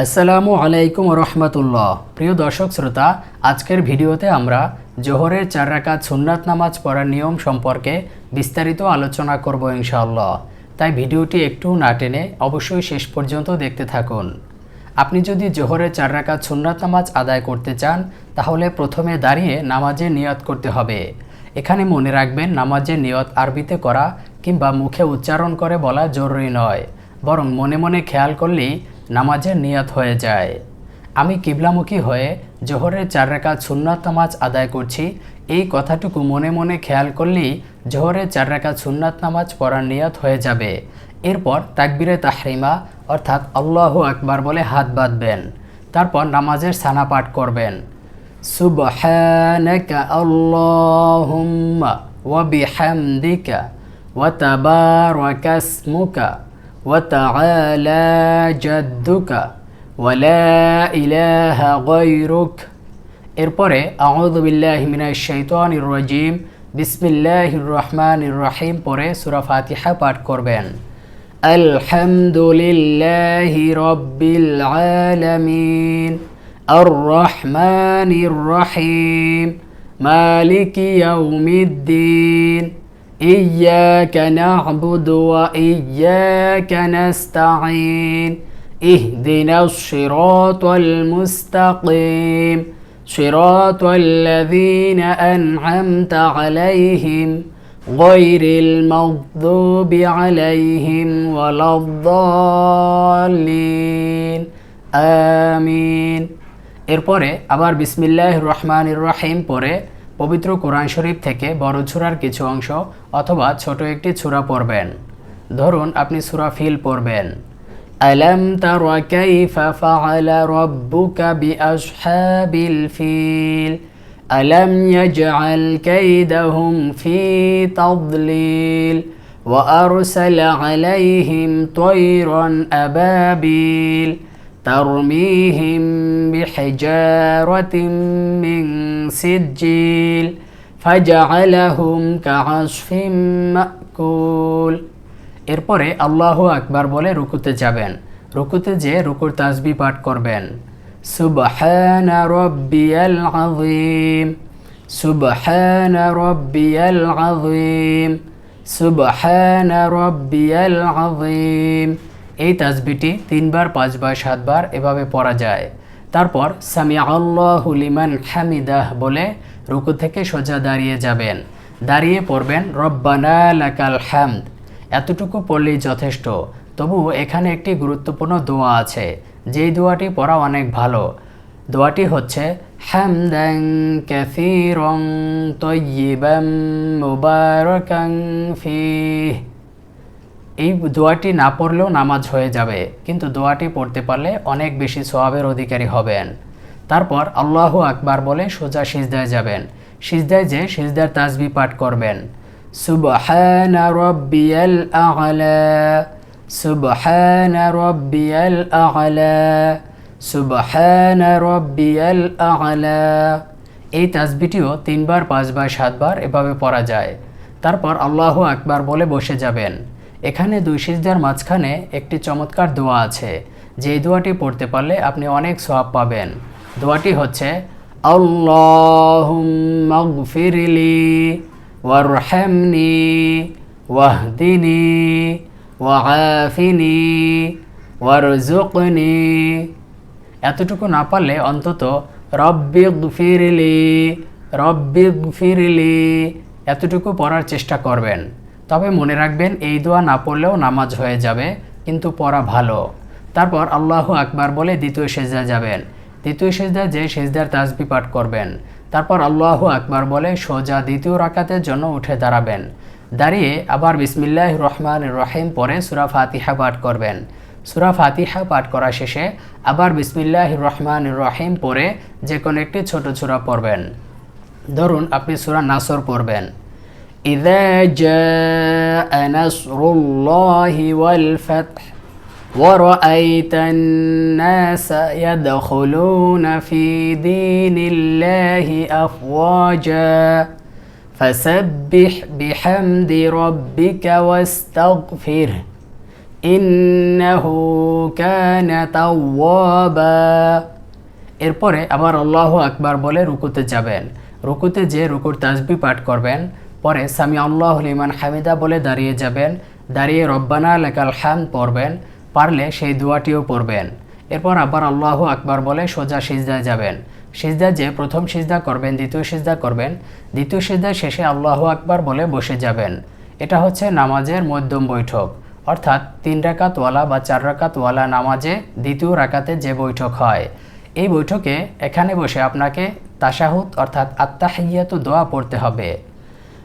আসসালামু আলাইকুম রহমতুল্লাহ প্রিয় দর্শক শ্রোতা, আজকের ভিডিওতে আমরা জোহরের চার রাকাত সুন্নাত নামাজ পড়ার নিয়ম সম্পর্কে বিস্তারিত আলোচনা করব ইনশাআল্লাহ। তাই ভিডিওটি একটু না টেনে অবশ্যই শেষ পর্যন্ত দেখতে থাকুন। আপনি যদি জোহরের চার রাকাত সুন্নাত নামাজ আদায় করতে চান, তাহলে প্রথমে দাঁড়িয়ে নামাজের নিয়ত করতে হবে। এখানে মনে রাখবেন নামাজের নিয়ত আরবিতে করা কিংবা মুখে উচ্চারণ করে বলা জরুরি নয়। বরং মনে মনে খেয়াল করলেই নামাজের নিয়ত হয়ে যায়। আমি কিবলামুখী হয়ে জোহরের চার রেখা সুন্নাত নামাজ আদায় করছি। এই কথাটুকু মনে মনে খেয়াল করলেই জোহরের চার রেখা সুন্নাত নামাজ পড়ার নিয়ত হয়ে যাবে। এরপর তাকবিরে তাহরিমা, অর্থাৎ আল্লাহ আকবার বলে হাত বাঁধবেন। তারপর নামাজের সানা পাঠ করবেন। সুবহানাকা আল্লাহুম্মা ওয়া বিহামদিকা ওয়া ইসমুকা ওয়া তাআলা জাদ্দুকা ওয়া লা ইলাহা গায়রুক এরপরে আউযু বিল্লাহি মিনাশ শাইতানির রাজিম বিসমিল্লাহির রহমানির রহিম পরে সূরা ফাতিহা পাঠ করবেন আলহামদুলিল্লাহি রব্বিল আলামিন الرحمن الرحيم مالك يوم الدين إياك نعبد وإياك نستعين اهدنا الصراط المستقيم صراط الذين أنعمت عليهم غير المغضوب عليهم ولا الضالين آمين এরপরে আবার বিসমিল্লাহ রহমান রহিম পরে পবিত্র কোরআন শরীফ থেকে বড় ছুরার কিছু অংশ অথবা ছোট একটি ছুরা পড়বেন ধরুন আপনি সুরা ফিল পড়বেন ألم تر كيف فعل ربك بأصحاب الفيل ألم يجعل كيدهم في تضليل وأرسل عليهم طيرا أبابيل ترميهم بحجارة من سجيل فجعلهم كعصف مأكول এরপরে আল্লাহ আকবার বলে রুকুতে যাবেন রুকুতে যে রুকুর তাসবি পাঠ করবেন সুবহানা রব্বিয়াল আযীম সুবহানা রব্বিয়াল আযীম সুবহানা রব্বিয়াল আযীম এই তাসবিটি তিনবার, পাঁচবার, সাতবার এভাবে পড়া যায়। তারপর সামি আল্লাহ লিমান হামিদাহ বলে রুকু থেকে সোজা দাঁড়িয়ে যাবেন। দাঁড়িয়ে পড়বেন, রব্বানা লাকাল হামদ। এতটুকু পড়লেই যথেষ্ট। তবু এখানে একটি গুরুত্বপূর্ণ দোয়া আছে। যেই দোয়াটি পড়া অনেক ভালো। দোয়াটি হচ্ছে হামদাং ক্যাসিরং তয়্যিবাম মুবারাকাং ফিহ। এই দোয়াটি না পড়লেও নামাজ হয়ে যাবে, কিন্তু দোয়াটি পড়তে পারলে অনেক বেশি সোয়াবের অধিকারী হবেন। তারপর আল্লাহ আকবার বলে সোজা সিজদায় যাবেন। সিজদায় যে সিজদার তাজবি পাঠ করবেন। এই তাজবিটিও তিনবার, পাঁচবার, সাতবার এভাবে পড়া যায়। তারপর আল্লাহ আকবার বলে বসে যাবেন। এখানে দুই সিজদার মাঝখানে একটি চমৎকার দোয়া আছে। যে দোয়াটি পড়তে পারলে আপনি অনেক সওয়াব পাবেন। দোয়াটি হচ্ছে আল্লাহুম্মাগফিরলি ওয়ারহামনি ওয়াহদিনি ওয়াআফিনি ওয়ারজুকনি এতটুকু না পারলে অন্তত রব্বিগফিরলি রব্বিগফিরলি এতটুকু পড়ার চেষ্টা করবেন। তবে মনে রাখবেন, এই দোয়া না পড়লেও নামাজ হয়ে যাবে, কিন্তু পড়া ভালো। তারপর আল্লাহ আকবার বলে দ্বিতীয় সেজদা যাবেন। দ্বিতীয় সেজদা যে সেজদার তাজবি পাঠ করবেন, তারপর আল্লাহ আকবার বলে সোজা দ্বিতীয় রাকাতের জন্য উঠে দাঁড়াবেন। দাঁড়িয়ে আবার বিসমিল্লাহ রহমান রহিম পরে সুরা ফাতিহা পাঠ করবেন। সুরা ফাতিহা পাঠ করা শেষে আবার বিসমিল্লাহ রহমান রহিম পরে যে কোনো একটি ছোট সুরা পড়বেন। ধরুন, আপনি সুরা নাসর পড়বেন। إذا جاء نصر الله والفتح ورأيت الناس يدخلون في دين الله أفواجا فسبح بحمد ربك واستغفره إنه كان توابا এরপরে আবার আল্লাহ আকবার বলে রুকুতে যাবেন রুকুতে যে রুকুর তাজবি পাঠ করবেন পরে সামি আল্লাহ লিমান হামিদা বলে দাঁড়িয়ে যাবেন, দাঁড়িয়ে রব্বানা লেকাল হান পড়বেন, পারলে সেই দোয়াটিও পড়বেন। এরপর আবার আল্লাহ আকবার বলে সোজা সিজদায় যাবেন। সিজদা যে প্রথম সিজদা করবেন, দ্বিতীয় সিজদা করবেন, দ্বিতীয় সিজদা শেষে আল্লাহ আকবার বলে বসে যাবেন। এটা হচ্ছে নামাজের মধ্যম বৈঠক। অর্থাৎ তিন রাকাতওয়ালা বা চার রাকাতওয়ালা নামাজে দ্বিতীয় রাকাতে যে বৈঠক হয়, এই বৈঠকে এখানে বসে আপনাকে তাশাহুদ অর্থাৎ আত্মাহিয়াতু দোয়া পড়তে হবে।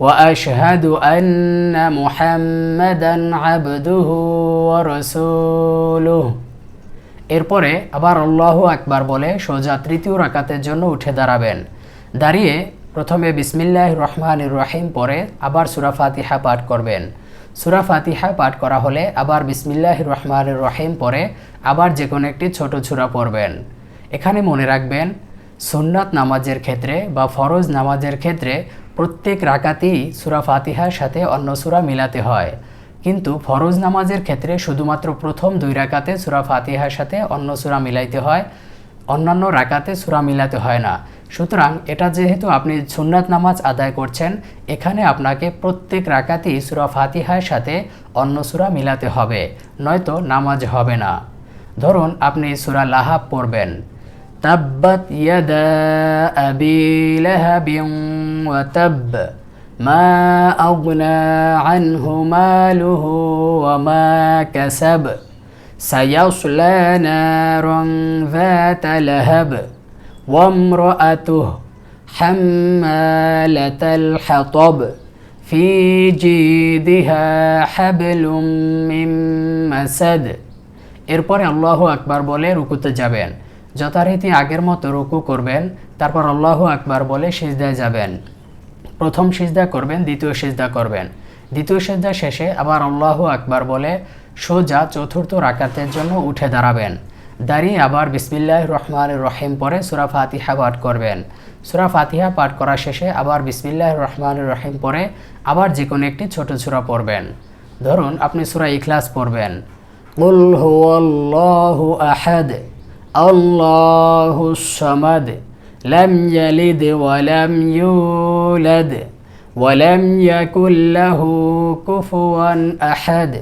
وأشهد أن محمدا عبده ورسوله এরপরে আবার আল্লাহ আকবার বলে সোজা তৃতীয় রাকাতের জন্য উঠে দাঁড়াবেন দাঁড়িয়ে প্রথমে বিসমিল্লাহ রহমান রহিম পরে আবার সুরা ফাতিহা পাঠ করবেন সুরা ফাতিহা পাঠ করা হলে আবার বিসমিল্লাহ রহমান রহিম পরে আবার যে কোনো একটি ছোট ছুরা পড়বেন এখানে মনে রাখবেন সুন্নাত নামাজের ক্ষেত্রে বা ফরজ নামাজের ক্ষেত্রে প্রত্যেক রাকাতেই সুরা ফাতিহার সাথে অন্য সুরা মিলাতে হয়। কিন্তু ফরজ নামাজের ক্ষেত্রে শুধুমাত্র প্রথম দুই রাকাতে সুরা ফাতিহার সাথে অন্য সুরা মিলাইতে হয়, অন্যান্য রাকাতে সুরা মিলাতে হয় না। সুতরাং এটা যেহেতু আপনি সুন্নাত নামাজ আদায় করছেন, এখানে আপনাকে প্রত্যেক রাকাতেই সুরা ফাতিহার সাথে অন্য সুরা মিলাতে হবে, নয়তো নামাজ হবে না। ধরুন আপনি সুরা লাহাব পড়বেন তাব্বাত ইয়াদা আবি লাহাবিন ওয়া তাব্ব মা আগনা আনহু মালুহু ওয়া মা কাসাব سيصلى نارا ذات لهب وامرأته حمالة الحطب في جيدها حبل من مسد এরপরে আল্লাহ আকবার বলে রুকুতে যাবেন যথারীতি আগের মতো রুকু করবেন তারপর আল্লাহ আকবার বলে সিজদায় যাবেন প্রথম সিজদা করবেন দ্বিতীয় সিজদা করবেন দ্বিতীয় সিজদা শেষে আবার আল্লাহ আকবার বলে সোজা চতুর্থ রাকাতের জন্য উঠে দাঁড়াবেন দাঁড়িয়ে আবার বিসমিল্লাহ রহমান রহিম পরে সুরা ফাতিহা পাঠ করবেন সুরা ফাতিহা পাঠ করা শেষে আবার বিসমিল্লাহ রহমান রহিম পরে আবার যে কোনো একটি ছোট সুরা পড়বেন ধরুন আপনি সুরা ইখলাস পড়বেন قل هو الله أحد الله الصمد لم يلد ولم يولد ولم يكن له كفوا أحد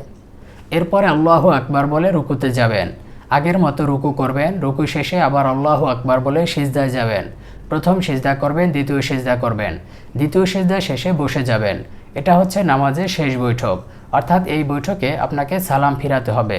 এরপরে আল্লাহ আকবার বলে রুকুতে যাবেন আগের মতো রুকু করবেন রুকু শেষে আবার আল্লাহ আকবার বলে সিজদায় যাবেন প্রথম সিজদা করবেন দ্বিতীয় সিজদা করবেন দ্বিতীয় সিজদা শেষে বসে যাবেন এটা হচ্ছে নামাজের শেষ বৈঠক অর্থাৎ এই বৈঠকে আপনাকে সালাম ফিরাতে হবে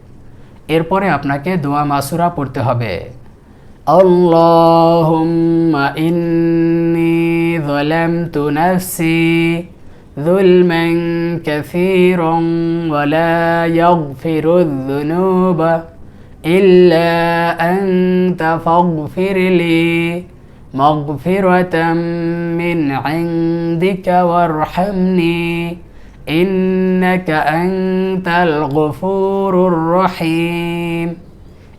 এরপরে আপনাকে দোয়া মাসুরা পড়তে হবে اللهم إني ظلمت نفسي ظلما كثيرا ولا يغفر الذنوب إلا أنت فاغفر لي مغفرة من عندك وارحمني রহিম।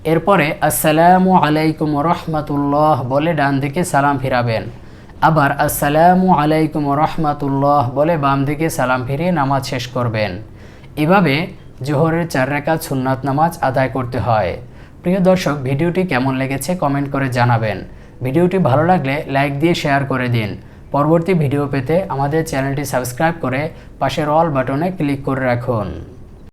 এরপরে, আসসালামু আলাইকুম রহমতুল্লাহ বলে ডান দিকে সালাম ফিরাবেন। আবার, আসসালামু আলাইকুম রহমতুল্লাহ বলে বাম দিকে সালাম ফিরিয়ে নামাজ শেষ করবেন। এভাবে জোহরের চার রেখা সুন্নাত নামাজ আদায় করতে হয়। প্রিয় দর্শক, ভিডিওটি কেমন লেগেছে কমেন্ট করে জানাবেন। ভিডিওটি ভালো লাগলে লাইক দিয়ে শেয়ার করে দিন। পরবর্তী ভিডিও পেতে আমাদের চ্যানেলটি সাবস্ক্রাইব করে পাশের অল বাটনে ক্লিক করে রাখুন।